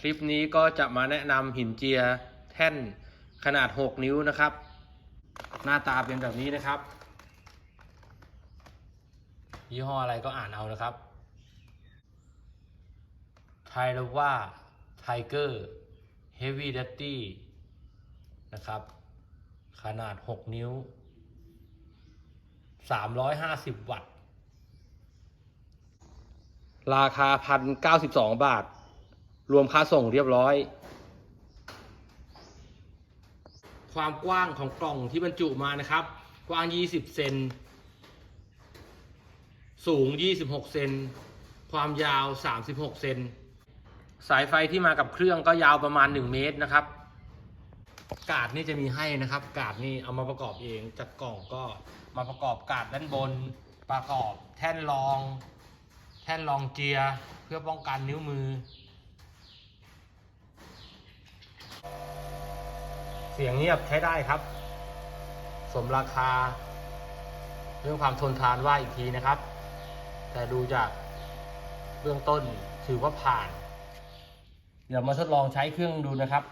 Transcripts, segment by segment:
คลิปนี้ก็จะมาแนะนำหินเจียแท่นขนาด 6 นิ้วนะครับ หน้าตาเป็นแบบนี้นะครับ ยี่ห้ออะไรก็อ่านเอานะครับไทรว่าไทเกอร์เฮฟวี่ดัตตี้นะครับ ขนาด 6 นิ้ว 350 วัตต์ ราคา 1,092 บาท รวมค่าส่งเรียบร้อย ความกว้างของกล่องที่บรรจุมานะครับ กว้าง 20 เซน สูง 26 เซน ความยาว 36 เซน สายไฟที่มากับเครื่องก็ยาวประมาณ 1 เมตรนะครับ กาดนี่จะมีให้นะครับ กาดนี่เอามาประกอบเองจากกล่องก็มาประกอบกาดด้านบน ประกอบแท่นรอง แท่นรองเจียเพื่อป้องกันนิ้วมือ สียงเงียบใช้ได้ครับ สมราคา เรื่องความทนทานว่าอีกทีนะครับ แต่ดูจากเบื้องต้นถือว่าผ่าน เดี๋ยวมาทดลองใช้เครื่องดูนะครับ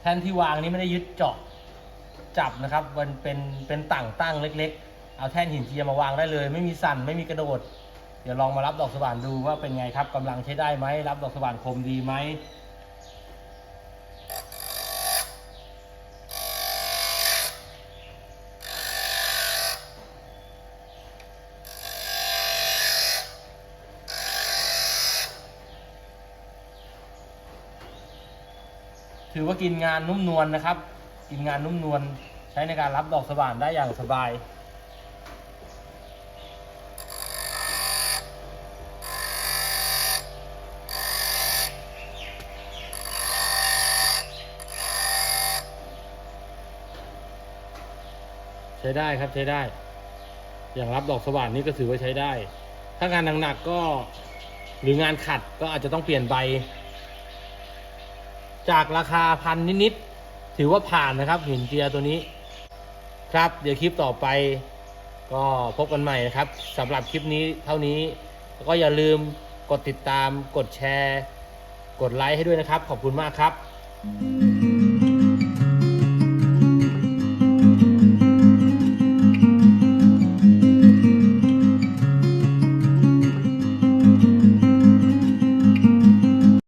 แท่นที่วางนี้ไม่ได้ยึดเจาะจับนะครับ มันเป็นเป็นต่างตั้งเล็ก ๆ เอาแท่นหินเจียมาวางได้เลย ไม่มีสั่นไม่มีกระโดด เดี๋ยวลองมารับดอกสว่านดูว่าเป็นไงครับกำลังใช้ได้ไหมรับดอกสว่านคมดีไหมถือว่ากินงานนุ่มนวลนะครับ กินงานนุ่มนวลใช้ในการรับดอกสว่านได้อย่างสบาย ใช้ได้ครับใช้ได้ อย่างรับดอกสว่านนี่ก็ถือว่าใช้ได้ ถ้างานหนักๆก็หรืองานขัดก็อาจจะต้องเปลี่ยนใบ จากราคาพันนิดๆถือว่าผ่านนะครับหินเจียตัวนี้ ครับเดี๋ยวคลิปต่อไป ก็พบกันใหม่นะครับสำหรับคลิปนี้เท่านี้ก็อย่าลืมกดติดตาม กดแชร์ กดไลค์ให้ด้วยนะครับ ขอบคุณมากครับ